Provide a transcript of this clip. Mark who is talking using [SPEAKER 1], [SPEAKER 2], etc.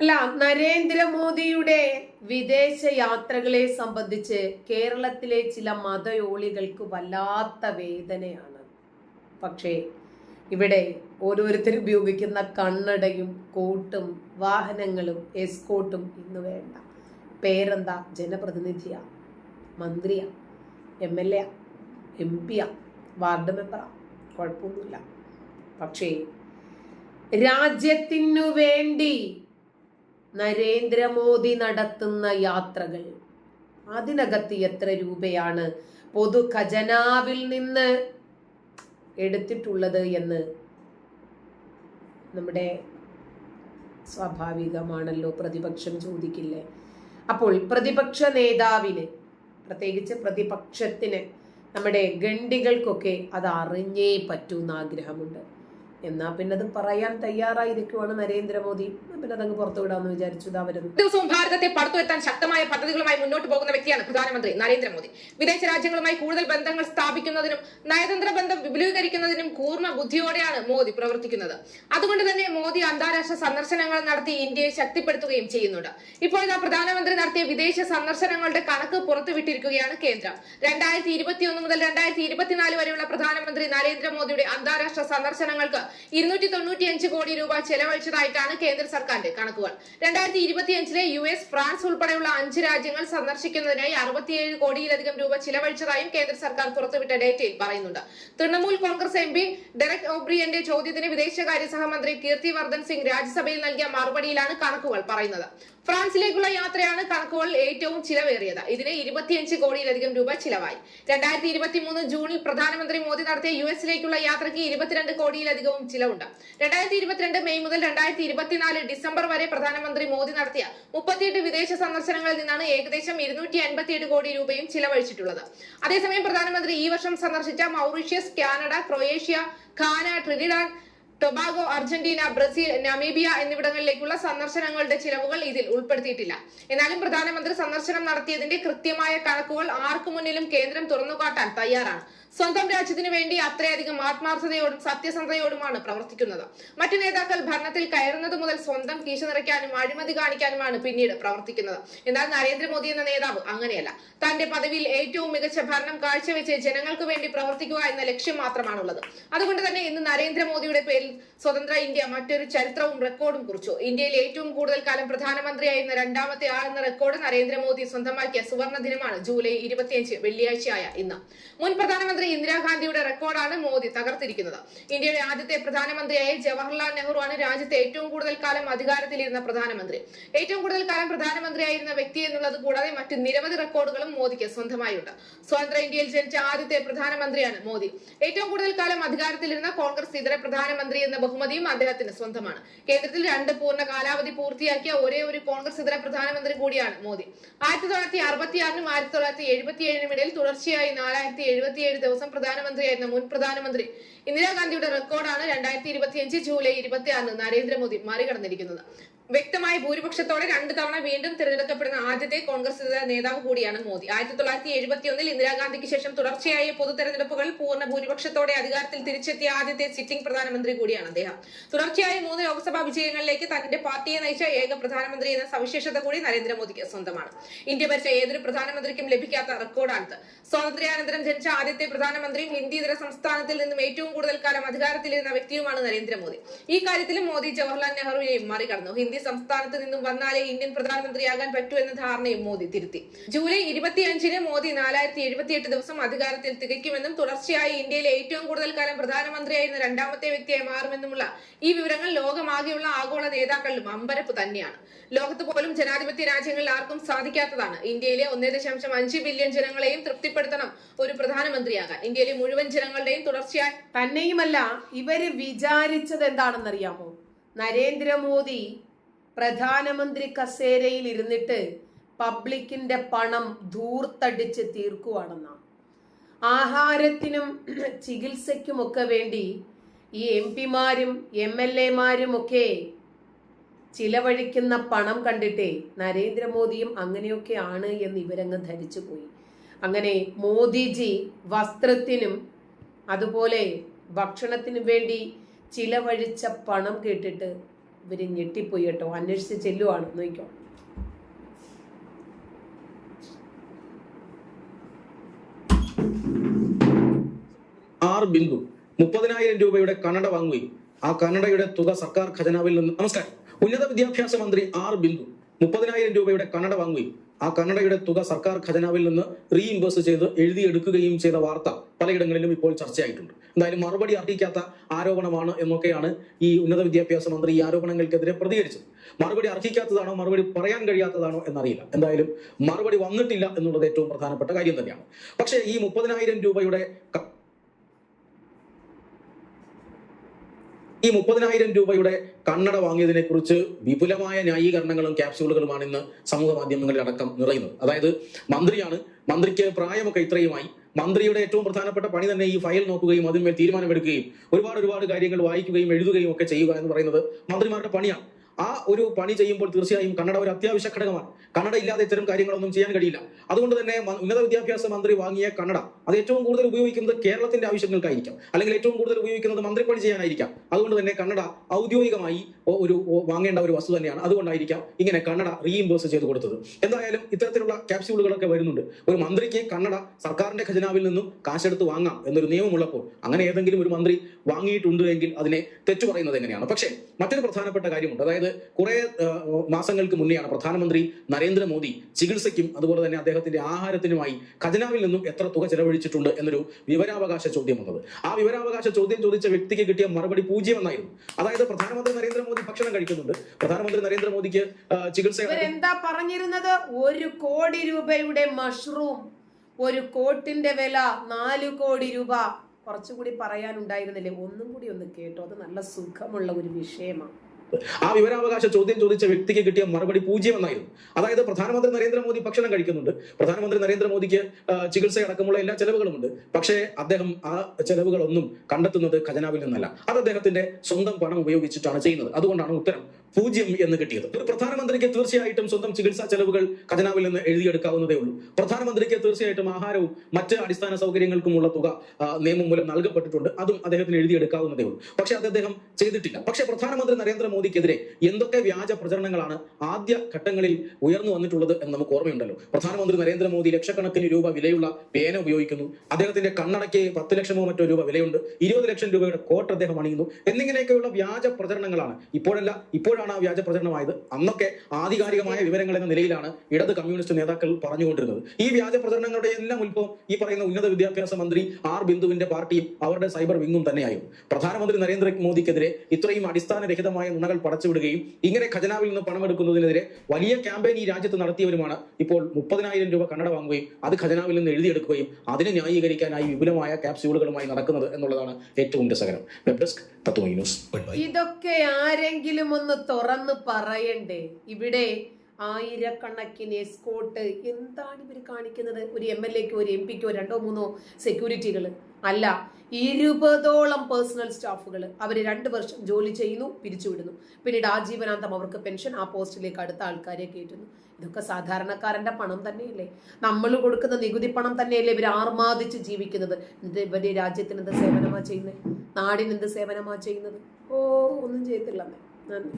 [SPEAKER 1] അല്ല നരേന്ദ്രമോദിയുടെ വിദേശ യാത്രകളെ സംബന്ധിച്ച് കേരളത്തിലെ ചില മതയോളികൾക്ക് വല്ലാത്ത വേദനയാണ്. പക്ഷേ ഇവിടെ ഓരോരുത്തർ ഉപയോഗിക്കുന്ന കണ്ണടയും കോട്ടും വാഹനങ്ങളും എസ്കോട്ടും ഇന്ന് വേണ്ട. പേരെന്താ? ജനപ്രതിനിധിയാ മന്ത്രിയാ എം എൽ എ എം പിയാ വാർഡ് മെമ്പറാ. കുഴപ്പമൊന്നുമില്ല. പക്ഷേ രാജ്യത്തിനു വേണ്ടി നരേന്ദ്രമോദി നടത്തുന്ന യാത്രകൾ. അതിനകത്ത് എത്ര രൂപയാണ് പൊതു ഖജനാവിൽ നിന്ന് എടുത്തിട്ടുള്ളത് എന്ന് നമ്മുടെ സ്വാഭാവികമാണല്ലോ പ്രതിപക്ഷം ചോദിക്കില്ലേ? അപ്പോൾ പ്രതിപക്ഷ നേതാവിന് പ്രത്യേകിച്ച് പ്രതിപക്ഷത്തിന് നമ്മുടെ ഗണ്ടികൾക്കൊക്കെ അത് അറിഞ്ഞേ പറ്റൂ എന്ന് ആഗ്രഹമുണ്ട് എന്നാ പിന്നെ അത് പറയാൻ തയ്യാറായിരിക്കുവാണ് നരേന്ദ്രമോദി. പിന്നെ അതങ്ങ് പുറത്തു വിടാമെന്ന് വിചാരിച്ചു. ഇതാ
[SPEAKER 2] ദിവസവും ഭാരതത്തെ പടുത്തുയർത്താൻ ശക്തമായ പദ്ധതികളുമായി മുന്നോട്ട് പോകുന്ന വ്യക്തിയാണ് പ്രധാനമന്ത്രി നരേന്ദ്രമോദി. വിദേശ രാജ്യങ്ങളുമായി കൂടുതൽ ബന്ധങ്ങൾ സ്ഥാപിക്കുന്നതിനും നയതന്ത്ര ബന്ധം വിപുലീകരിക്കുന്നതിനും പൂർണ ബുദ്ധിയോടെയാണ് മോദി പ്രവർത്തിക്കുന്നത്. അതുകൊണ്ട് തന്നെ മോദി അന്താരാഷ്ട്ര സന്ദർശനങ്ങൾ നടത്തി ഇന്ത്യയെ ശക്തിപ്പെടുത്തുകയും ചെയ്യുന്നുണ്ട്. ഇപ്പോൾ ഇതാ പ്രധാനമന്ത്രി നടത്തിയ വിദേശ സന്ദർശനങ്ങളുടെ കണക്ക് പുറത്തുവിട്ടിരിക്കുകയാണ് കേന്ദ്രം. രണ്ടായിരത്തി ഇരുപത്തിയൊന്ന് മുതൽ രണ്ടായിരത്തി ഇരുപത്തിനാല് വരെയുള്ള പ്രധാനമന്ത്രി നരേന്ദ്രമോദിയുടെ അന്താരാഷ്ട്ര സന്ദർശനങ്ങൾക്ക് ഇരുന്നൂറ്റി തൊണ്ണൂറ്റിയഞ്ച് കോടി രൂപ ചെലവഴിച്ചതായിട്ടാണ് കേന്ദ്ര സർക്കാരിന്റെ കണക്കുകൾ. രണ്ടായിരത്തി ഇരുപത്തിയഞ്ചിലെ യു എസ് ഫ്രാൻസ് ഉൾപ്പെടെയുള്ള അഞ്ച് രാജ്യങ്ങൾ സന്ദർശിക്കുന്നതിനായി അറുപത്തിയേഴ് കോടിയിലധികം രൂപ ചിലവഴിച്ചതായും കേന്ദ്ര സർക്കാർ പുറത്തുവിട്ട ഡേറ്റയിൽ പറയുന്നുണ്ട്. Trinamool Congress M P Derek ഓബ്രിയന്റെ ചോദ്യത്തിന് വിദേശകാര്യ സഹമന്ത്രി കീർത്തി വർദ്ധൻ സിംഗ് രാജ്യസഭയിൽ നൽകിയ മറുപടിയിലാണ് കണക്കുകൾ പറയുന്നത്. ഫ്രാൻസിലേക്കുള്ള യാത്രയാണ് കണക്കുകൾ ഏറ്റവും ചിലവേറിയത്. ഇതിന് ഇരുപത്തിയഞ്ച് കോടിയിലധികം രൂപ ചിലവായി. രണ്ടായിരത്തി ഇരുപത്തി മൂന്ന് ജൂണിൽ പ്രധാനമന്ത്രി മോദി നടത്തിയ യു എസിലേക്കുള്ള യാത്രയ്ക്ക് ഇരുപത്തിരണ്ട് കോടിയിലധികവും ചിലവുണ്ട്. രണ്ടായിരത്തി ഇരുപത്തിരണ്ട് മെയ് മുതൽ രണ്ടായിരത്തി ഇരുപത്തിനാല് ഡിസംബർ വരെ പ്രധാനമന്ത്രി മോദി നടത്തിയ മുപ്പത്തിയെട്ട് വിദേശ സന്ദർശനങ്ങളിൽ നിന്നാണ് ഏകദേശം ഇരുന്നൂറ്റി അൻപത്തിയെട്ട് കോടി രൂപയും ചിലവഴിച്ചിട്ടുള്ളത്. അതേസമയം പ്രധാനമന്ത്രി ഈ വർഷം സന്ദർശിച്ച Mauritius Canada Croatia Ghana Trinidad Tobago Argentina Brazil Namibia എന്നിവിടങ്ങളിലേക്കുള്ള സന്ദർശനങ്ങളുടെ ചിലവുകൾ ഇതിൽ ഉൾപ്പെടുത്തിയിട്ടില്ല. എന്നാലും പ്രധാനമന്ത്രി സന്ദർശനം നടത്തിയതിന്റെ കൃത്യമായ കണക്കുകൾ ആർക്കു മുന്നിലും കേന്ദ്രം തുറന്നുകാട്ടാൻ തയ്യാറാണ്. സ്വന്തം രാജ്യത്തിനു വേണ്ടി അത്രയധികം ആത്മാർത്ഥതയോടും സത്യസന്ധതയോടുമാണ് പ്രവർത്തിക്കുന്നത്. മറ്റു നേതാക്കൾ ഭരണത്തിൽ കയറുന്നത് മുതൽ സ്വന്തം കീശ നിറയ്ക്കാനും അഴിമതി കാണിക്കാനുമാണ് പിന്നീട് പ്രവർത്തിക്കുന്നത്. എന്നാൽ നരേന്ദ്രമോദി എന്ന നേതാവ് അങ്ങനെയല്ല. തന്റെ പദവിയിൽ ഏറ്റവും മികച്ച ഭരണം കാഴ്ചവെച്ച് ജനങ്ങൾക്ക് വേണ്ടി പ്രവർത്തിക്കുക എന്ന ലക്ഷ്യം മാത്രമാണുള്ളത്. അതുകൊണ്ട് തന്നെ ഇന്ന് നരേന്ദ്രമോദിയുടെ പേരിൽ സ്വതന്ത്ര ഇന്ത്യ മറ്റൊരു ചരിത്രവും റെക്കോർഡും കുറിച്ചു. ഇന്ത്യയിൽ ഏറ്റവും കൂടുതൽ കാലം പ്രധാനമന്ത്രിയായിരുന്ന രണ്ടാമത്തെ ആൾ എന്ന റെക്കോർഡ് നരേന്ദ്രമോദി സ്വന്തമാക്കിയ സുവർണ ദിനമാണ് ജൂലൈ ഇരുപത്തിയഞ്ച് വെള്ളിയാഴ്ചയായ ഇന്ന്. മുൻ പ്രധാനമന്ത്രി ഇന്ദിരാഗാന്ധിയുടെ റെക്കോർഡാണ് മോദി തകർത്തിരിക്കുന്നത്. ഇന്ത്യയുടെ ആദ്യത്തെ പ്രധാനമന്ത്രിയായ ജവഹർലാൽ നെഹ്റു ആണ് രാജ്യത്തെ ഏറ്റവും കൂടുതൽ കാലം അധികാരത്തിലിരുന്ന പ്രധാനമന്ത്രി. ഏറ്റവും കൂടുതൽ കാലം പ്രധാനമന്ത്രിയായിരുന്ന വ്യക്തി എന്നുള്ളത് കൂടാതെ മറ്റ് നിരവധി റെക്കോർഡുകളും മോദിക്ക് സ്വന്തമായുണ്ട്. സ്വതന്ത്ര ഇന്ത്യയിൽ ജനിച്ച ആദ്യത്തെ പ്രധാനമന്ത്രിയാണ് മോദി. ഏറ്റവും കൂടുതൽ കാലം അധികാരത്തിലിരുന്ന കോൺഗ്രസ് ഇതര പ്രധാനമന്ത്രി എന്ന ബഹുമതിയും അദ്ദേഹത്തിന് സ്വന്തമാണ്. കേന്ദ്രത്തിൽ രണ്ട് പൂർണ കാലാവധി പൂർത്തിയാക്കിയ ഒരേ ഒരു കോൺഗ്രസ് ഇതര പ്രധാനമന്ത്രി കൂടിയാണ് മോദി. ആയിരത്തി തൊള്ളായിരത്തി അറുപത്തിയാറിനും ആയിരത്തി തൊള്ളായിരത്തി എഴുപത്തിയേഴിനും ഇടയിൽ തുടർച്ചയായി നാലായിരത്തി എഴുപത്തിയേഴ് ദിവസം പ്രധാനമന്ത്രിയായിരുന്ന മുൻ പ്രധാനമന്ത്രി ഇന്ദിരാഗാന്ധിയുടെ റെക്കോർഡാണ് രണ്ടായിരത്തി ഇരുപത്തിയഞ്ച് ജൂലൈ ഇരുപത്തിയാറിന് നരേന്ദ്രമോദി മറികടന്നിരിക്കുന്നത്. വ്യക്തമായ ഭൂരിപക്ഷത്തോടെ രണ്ട് തവണ വീണ്ടും തിരഞ്ഞെടുക്കപ്പെടുന്ന ആദ്യത്തെ കോൺഗ്രസ് നേതാവ് കൂടിയാണ് മോദി. ആയിരത്തി തൊള്ളായിരത്തി എഴുപത്തിയൊന്നിൽ ഇന്ദിരാഗാന്ധിക്ക് ശേഷം തുടർച്ചയായ പൊതു തെരഞ്ഞെടുപ്പുകൾ പൂർണ ഭൂരിപക്ഷത്തോടെ അധികാരത്തിൽ തിരിച്ചെത്തിയ ആദ്യത്തെ സിറ്റിംഗ് പ്രധാനമന്ത്രി കൂടിയാണ് അദ്ദേഹം. തുടർച്ചയായ മൂന്ന് ലോക്സഭാ വിജയങ്ങളിലേക്ക് തന്റെ പാർട്ടിയെ നയിച്ച ഏക പ്രധാനമന്ത്രി എന്ന സവിശേഷത കൂടി നരേന്ദ്രമോദിക്ക് സ്വന്തമാണ്. ഇന്ത്യ ഭരിച്ച ഏതൊരു പ്രധാനമന്ത്രിക്കും ലഭിക്കാത്ത റെക്കോർഡാണിത്. സ്വാതന്ത്ര്യാനന്തരം ജനിച്ച ആദ്യത്തെ പ്രധാനമന്ത്രിയും ഹിന്ദിതര സംസ്ഥാനത്തിൽ നിന്നും ഏറ്റവും കൂടുതൽ കാലം അധികാരത്തിലിരുന്ന വ്യക്തിയുമാണ് നരേന്ദ്രമോദി. ഈ കാര്യത്തിലും മോദി ജവഹർലാൽ നെഹ്റുവിനെയും മറികടന്നു. ഹിന്ദി സംസ്ഥാനത്ത് നിന്നും വന്നാലേ ഇന്ത്യൻ പ്രധാനമന്ത്രിയാകാൻ പറ്റൂ എന്ന ധാരണയും മോദി തിരുത്തി. ജൂലൈ ഇരുപത്തിയഞ്ചിന് മോദി നാലായിരത്തി എഴുപത്തിയെട്ട് ദിവസം അധികാരത്തിൽ തികയ്ക്കുമെന്നും തുടർച്ചയായി ഇന്ത്യയിലെ ഏറ്റവും കൂടുതൽ കാലം പ്രധാനമന്ത്രിയായിരുന്ന രണ്ടാമത്തെ വ്യക്തിയായി മാറുമെന്നുമുള്ള ഈ വിവരങ്ങൾ ലോകമാകെയുള്ള ആഗോള നേതാക്കളിലും അമ്പരപ്പ് തന്നെയാണ്. ലോകത്ത് പോലും ജനാധിപത്യ രാജ്യങ്ങളിൽ ആർക്കും സാധിക്കാത്തതാണ്. ഇന്ത്യയിലെ ഒന്നേ ദശാംശം അഞ്ച് ബില്യൺ ജനങ്ങളെയും തൃപ്തിപ്പെടുത്തണം ഒരു പ്രധാനമന്ത്രിയാകാൻ. ഇന്ത്യയിലെ മുഴുവൻ ജനങ്ങളുടെയും തുടർച്ചയായി
[SPEAKER 1] തന്നെയുമല്ല ഇവർ വിചാരിച്ചത് എന്താണെന്നറിയാമോ നരേന്ദ്രമോദി പ്രധാനമന്ത്രി കസേരയിൽ ഇരുന്നിട്ട് പബ്ലിക്കിന്റെ പണം ധൂർത്തടിച്ച് തീർക്കുവാണെന്നാണ്. ആഹാരത്തിനും ചികിത്സയ്ക്കുമൊക്കെ വേണ്ടി ഈ എം പിമാരും എം എൽ എമാരും ഒക്കെ ചിലവഴിക്കുന്ന പണം കണ്ടിട്ടേ നരേന്ദ്രമോദിയും അങ്ങനെയൊക്കെ ആണ് എന്ന് ഇവരങ്ങ് ധരിച്ചു പോയി. അങ്ങനെ മോദിജി വസ്ത്രത്തിനും അതുപോലെ ഭക്ഷണത്തിനും വേണ്ടി ചിലവഴിച്ച പണം കേട്ടിട്ട് ഇവർ ഞെട്ടിപ്പോയി കേട്ടോ. അന്വേഷിച്ച് ചെല്ലുവാണ്. നോക്കിക്കോ.
[SPEAKER 3] ആർ ബിന്ദു മുപ്പതിനായിരം രൂപയുടെ കന്നഡ വാങ്ങുകയും ആ കന്നഡയുടെ തുക സർക്കാർ ഖജനാവിൽ നിന്ന് നമസ്കാരം. ഉന്നത വിദ്യാഭ്യാസ മന്ത്രി ആർ ബിന്ദു മുപ്പതിനായിരം രൂപയുടെ കന്നഡ വാങ്ങുകയും ആ കന്നഡയുടെ തുക സർക്കാർ ഖജനാവിൽ നിന്ന് റീഇംബേഴ്സ് ചെയ്ത് എഴുതിയെടുക്കുകയും ചെയ്ത വാർത്ത പലയിടങ്ങളിലും ഇപ്പോൾ ചർച്ചയായിട്ടുണ്ട്. എന്തായാലും മറുപടി അർഹിക്കാത്ത ആരോപണമാണ് എന്നൊക്കെയാണ് ഈ ഉന്നത വിദ്യാഭ്യാസ മന്ത്രി ഈ ആരോപണങ്ങൾക്കെതിരെ പ്രതികരിച്ചത്. മറുപടി അർഹിക്കാത്തതാണോ? മറുപടി പറയാൻ കഴിയാത്തതാണോ എന്നറിയില്ല. എന്തായാലും മറുപടി വന്നിട്ടില്ല എന്നുള്ളത് ഏറ്റവും പ്രധാനപ്പെട്ട കാര്യം തന്നെയാണ്. പക്ഷേ ഈ മുപ്പതിനായിരം രൂപയുടെ ഈ മുപ്പതിനായിരം രൂപയുടെ കണ്ണട വാങ്ങിയതിനെ കുറിച്ച് വിപുലമായ ന്യായീകരണങ്ങളും ക്യാപ്സ്യൂളുകളുമാണ് ഇന്ന് സമൂഹ മാധ്യമങ്ങളിൽ അടക്കം നിറയുന്നത്. അതായത് മന്ത്രിയാണ് മന്ത്രിക്ക് പ്രായമൊക്കെ ഇത്രയുമായി. മന്ത്രിയുടെ ഏറ്റവും പ്രധാനപ്പെട്ട പണി തന്നെ ഈ ഫയൽ നോക്കുകയും അതിന്മേൽ തീരുമാനമെടുക്കുകയും ഒരുപാട് ഒരുപാട് കാര്യങ്ങൾ വായിക്കുകയും എഴുതുകയും ഒക്കെ ചെയ്യുക എന്ന് പറയുന്നത് മന്ത്രിമാരുടെ പണിയാണ്. ആ ഒരു പണി ചെയ്യുമ്പോൾ തീർച്ചയായും കന്നഡ ഒരു അത്യാവശ്യ ഘടകമാണ്. കന്നഡ ഇല്ലാതെ ഇത്തരം കാര്യങ്ങളൊന്നും ചെയ്യാൻ കഴിയില്ല. അതുകൊണ്ട് തന്നെ ഉന്നത വിദ്യാഭ്യാസ മന്ത്രി വാങ്ങിയ കന്നഡ അത് ഏറ്റവും കൂടുതൽ ഉപയോഗിക്കുന്നത് കേരളത്തിന്റെ ആവശ്യങ്ങൾക്കായിരിക്കാം. അല്ലെങ്കിൽ ഏറ്റവും കൂടുതൽ ഉപയോഗിക്കുന്നത് മന്ത്രിപ്പണി ചെയ്യാനായിരിക്കാം. അതുകൊണ്ട് തന്നെ കന്നഡ ഔദ്യോഗികമായി ഒരു വാങ്ങേണ്ട ഒരു വസ്തു തന്നെയാണ്. അതുകൊണ്ടായിരിക്കാം ഇങ്ങനെ കന്നഡ റീഇംബേഴ്സ് ചെയ്ത് കൊടുത്തത്. എന്തായാലും ഇത്തരത്തിലുള്ള ക്യാപ്സ്യൂളുകളൊക്കെ വരുന്നുണ്ട്. ഒരു മന്ത്രിക്ക് കന്നഡ സർക്കാരിന്റെ ഖജനാവിൽ നിന്നും കാശെടുത്ത് വാങ്ങാം എന്നൊരു നിയമമുള്ളപ്പോൾ അങ്ങനെ ഏതെങ്കിലും ഒരു മന്ത്രി വാങ്ങിയിട്ടുണ്ട് എങ്കിൽ അതിനെ തെറ്റു പറയുന്നത് എങ്ങനെയാണ്? പക്ഷേ മറ്റൊരു പ്രധാനപ്പെട്ട കാര്യമുണ്ട്. അതായത് കുറെ മാസങ്ങൾക്ക് മുന്നെയാണ് പ്രധാനമന്ത്രി നരേന്ദ്രമോദി ചികിത്സയ്ക്കും അതുപോലെ തന്നെ അദ്ദേഹത്തിന്റെ ആഹാരത്തിനുമായി ഖജനാവിൽ നിന്നും എത്ര തുക ചെലവഴിച്ചിട്ടുണ്ട് എന്നൊരു വിവരാവകാശ ചോദ്യം വന്നത് ആ വിവരാവകാശ ചോദ്യം ചോദിച്ച വ്യക്തിക്ക് കിട്ടിയ മറുപടി പൂജ്യം എന്നായിരുന്നു അതായത് പ്രധാനമന്ത്രി നരേന്ദ്രമോദി ഭക്ഷണം കഴിക്കുന്നുണ്ട്. പ്രധാനമന്ത്രി നരേന്ദ്രമോദിക്ക് ചികിത്സ
[SPEAKER 1] എന്താ പറഞ്ഞിരുന്നത്? ഒരു കോടി രൂപയുടെ മഷ്റൂം. ഒരു കോട്ടിന്റെ വില നാല് കോടി രൂപ. കുറച്ചുകൂടി പറയാനുണ്ടായിരുന്നില്ലേ? ഒന്നും കൂടി ഒന്ന് കേട്ടോ. അത് നല്ല സുഖമുള്ള ഒരു വിഷയമാണ്.
[SPEAKER 3] ആ വിവരാവകാശ ചോദ്യം ചോദിച്ച വ്യക്തിക്ക് കിട്ടിയ മറുപടി പൂജ്യം എന്നായിരുന്നു. അതായത് പ്രധാനമന്ത്രി നരേന്ദ്രമോദി ഭക്ഷണം കഴിക്കുന്നുണ്ട്. പ്രധാനമന്ത്രി നരേന്ദ്രമോദിക്ക് ചികിത്സ ചികിത്സയടക്കമുള്ള എല്ലാ ചെലവുകളുമുണ്ട്. പക്ഷേ അദ്ദേഹം ആ ചെലവുകളൊന്നും കണ്ടെത്തുന്നത് ഖജനാവിൽ നിന്നല്ല. അത് അദ്ദേഹത്തിന്റെ സ്വന്തം പണം ഉപയോഗിച്ചിട്ടാണ് ചെയ്യുന്നത്. അതുകൊണ്ടാണ് ഉത്തരം പൂജ്യം എന്ന് കിട്ടിയത്. ഒരു പ്രധാനമന്ത്രിക്ക് തീർച്ചയായിട്ടും സ്വന്തം ചികിത്സാ ചെലവുകൾ ഖജനാവിൽ നിന്ന് എഴുതിയെടുക്കാവുന്നതേ ഉള്ളൂ. പ്രധാനമന്ത്രിക്ക് തീർച്ചയായിട്ടും ആഹാരവും മറ്റ് അടിസ്ഥാന സൗകര്യങ്ങൾക്കുമുള്ള തുക നിയമം മൂലം നൽകപ്പെട്ടിട്ടുണ്ട്. അതും അദ്ദേഹത്തിന് എഴുതിയെടുക്കാവുന്നതേ ഉള്ളൂ. പക്ഷെ അത് അദ്ദേഹം ചെയ്തിട്ടില്ല. പക്ഷെ പ്രധാനമന്ത്രി നരേന്ദ്രമോദിക്കെതിരെ എന്തൊക്കെ വ്യാജ പ്രചരണങ്ങളാണ് ആദ്യ ഘട്ടങ്ങളിൽ ഉയർന്നു വന്നിട്ടുള്ളത് എന്ന് നമുക്ക് ഓർമ്മയുണ്ടല്ലോ. പ്രധാനമന്ത്രി നരേന്ദ്രമോദി ലക്ഷക്കണക്കിന് രൂപ വിലയുള്ള പേന ഉപയോഗിക്കുന്നു. അദ്ദേഹത്തിന്റെ കണ്ണടയ്ക്ക് പത്ത് ലക്ഷമോ മറ്റോ രൂപ വിലയുണ്ട്. ഇരുപത് ലക്ഷം രൂപയുടെ കോട്ട് അദ്ദേഹം അണിയുന്നു. എന്നിങ്ങനെയൊക്കെയുള്ള വ്യാജ പ്രചരണങ്ങളാണ് ഇപ്പോഴല്ല ഇപ്പോഴാണ് ആ വ്യാജ പ്രചരണമായത്. അന്നൊക്കെ ആധികാരികമായ വിവരങ്ങൾ എന്ന നിലയിലാണ് ഇടത് കമ്മ്യൂണിസ്റ്റ് നേതാക്കൾ പറഞ്ഞുകൊണ്ടിരുന്നത്. ഈ വ്യാജ പ്രചരണങ്ങളുടെ എല്ലാം ഉത്ഭവം ഈ പറയുന്ന ഉന്നത വിദ്യാഭ്യാസ മന്ത്രി ആർ ബിന്ദുവിന്റെ പാർട്ടിയും അവരുടെ സൈബർ വിങ്ങും തന്നെയായിരുന്നു. പ്രധാനമന്ത്രി നരേന്ദ്രമോദിക്കെതിരെ ഇത്രയും അടിസ്ഥാനരഹിതമായ നുണകൾ പടച്ചുവിടുകയും ഇങ്ങനെ ഖജനാവിൽ നിന്ന് പണമെടുക്കുന്നതിനെതിരെ വലിയ ക്യാമ്പയിൻ ഈ രാജ്യത്ത് നടത്തിയവരുമാണ് ഇപ്പോൾ മുപ്പതിനായിരം രൂപ കന്നഡ വാങ്ങുകയും അത് ഖജനാവിൽ നിന്ന് എഴുതിയെടുക്കുകയും അതിനെ ന്യായീകരിക്കാനായി വിപുലമായ ക്യാപ്സ്യൂളുകളുമായി നടക്കുന്നത് എന്നുള്ളതാണ് ഏറ്റവും രസകരം വെബ് ഡെസ്ക്
[SPEAKER 1] ഇതൊക്കെ ആരെങ്കിലും ഒന്ന് തുറന്ന് പറയണ്ടേ? ഇവിടെ ആയിരക്കണക്കിന് എസ്കോട്ട് എന്താണ് ഇവർ കാണിക്കുന്നത്? ഒരു എം എൽ എക്കോ ഒരു എം പിക്കോ രണ്ടോ മൂന്നോ സെക്യൂരിറ്റികൾ അല്ല ഇരുപതോളം പേഴ്സണൽ സ്റ്റാഫുകൾ അവർ രണ്ട് വർഷം ജോലി ചെയ്യുന്നു പിരിച്ചുവിടുന്നു. പിന്നീട് ആജീവനാന്തം അവർക്ക് പെൻഷൻ ആ പോസ്റ്റിലേക്ക് അടുത്ത ആൾക്കാരെ കയറ്റുന്നു. ഇതൊക്കെ സാധാരണക്കാരന്റെ പണം തന്നെയല്ലേ? നമ്മൾ കൊടുക്കുന്ന നികുതി പണം തന്നെയല്ലേ ഇവർ ആർമാദിച്ച് ജീവിക്കുന്നത്? എന്നിട്ട് ഇവരുടെ രാജ്യത്തിന് എന്ത് സേവനമാണ് ചെയ്യുന്നത് നാടിന് എന്ത് സേവനമാണ് ചെയ്യുന്നത്? ഓ ഒന്നും ചെയ്യത്തില്ല നന്ദി.